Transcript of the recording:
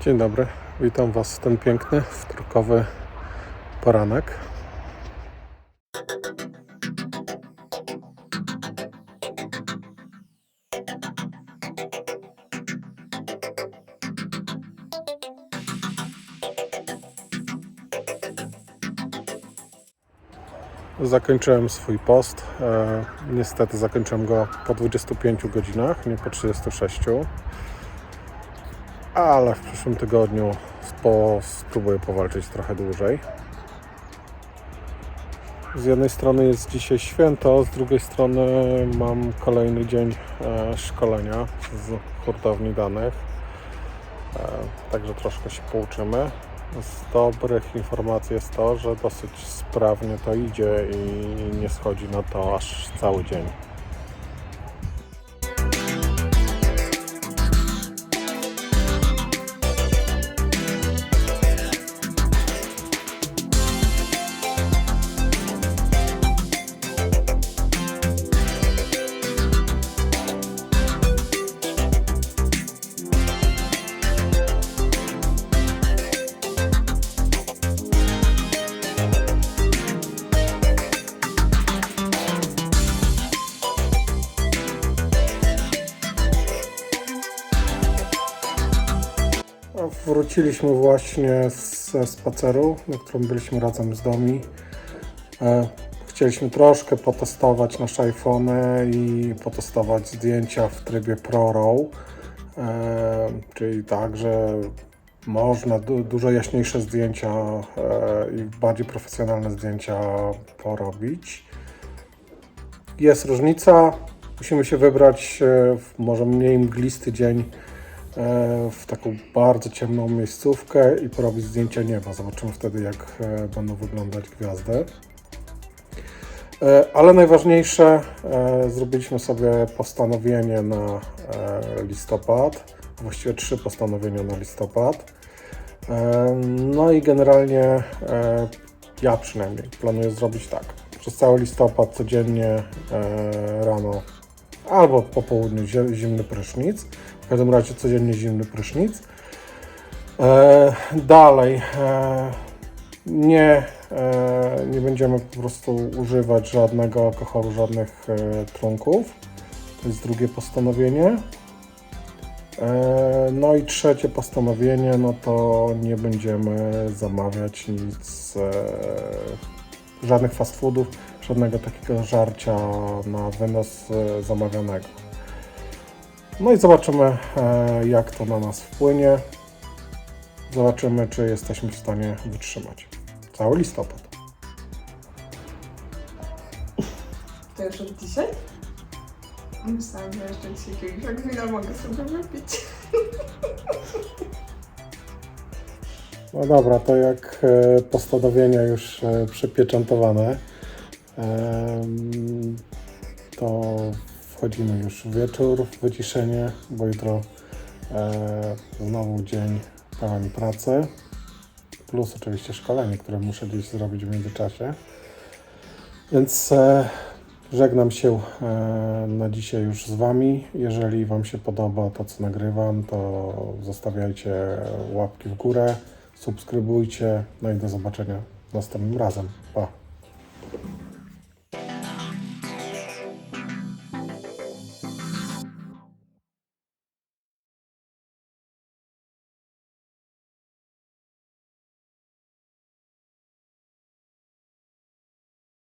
Dzień dobry, witam Was w ten piękny, wtorkowy poranek. Zakończyłem swój post. E, niestety zakończyłem go po 25 godzinach, nie po 36 ale w przyszłym tygodniu spo, spróbuję powalczyć trochę dłużej. Z jednej strony jest dzisiaj święto, z drugiej strony mam kolejny dzień e, szkolenia z hurtowni danych. E, także troszkę się pouczymy. Z dobrych informacji jest to, że dosyć sprawnie to idzie i nie schodzi na to aż cały dzień. Wróciliśmy właśnie ze spaceru, na którym byliśmy razem z Domi. E, Chcieliśmy troszkę potestować nasze iPhony i potestować zdjęcia w trybie Pro RAW. E, Czyli tak, że można du- dużo jaśniejsze zdjęcia e, i bardziej profesjonalne zdjęcia porobić. Jest różnica. Musimy się wybrać w może mniej mglisty dzień w taką bardzo ciemną miejscówkę i porobić zdjęcia nieba. Zobaczymy wtedy, jak e, będą wyglądać gwiazdy. E, Ale najważniejsze, e, zrobiliśmy sobie postanowienie na e, listopad, właściwie trzy postanowienia na listopad. E, No i generalnie e, ja przynajmniej planuję zrobić tak. Przez cały listopad codziennie e, rano albo po południu zimny prysznic. W każdym razie codziennie zimny prysznic. E, dalej, e, nie, e, nie będziemy po prostu używać żadnego alkoholu, żadnych e, trunków. To jest drugie postanowienie. E, no i trzecie postanowienie, no to nie będziemy zamawiać nic, e, żadnych fast foodów, żadnego takiego żarcia na wynos e, zamawianego. No i zobaczymy, e, jak to na nas wpłynie. Zobaczymy, czy jesteśmy w stanie wytrzymać. Cały listopad. To już od dzisiaj? Myślałam, że jeszcze dzisiaj kieliszek wina mogę sobie wypić. No dobra, to jak e, postanowienia już przypieczętowane, to wchodzimy już w wieczór, wyciszenie, bo jutro e, znowu dzień pełen pracy, plus oczywiście szkolenie, które muszę gdzieś zrobić w międzyczasie. Więc e, żegnam się e, na dzisiaj już z Wami. Jeżeli Wam się podoba to, co nagrywam, to zostawiajcie łapki w górę, subskrybujcie, no i do zobaczenia następnym razem. Pa!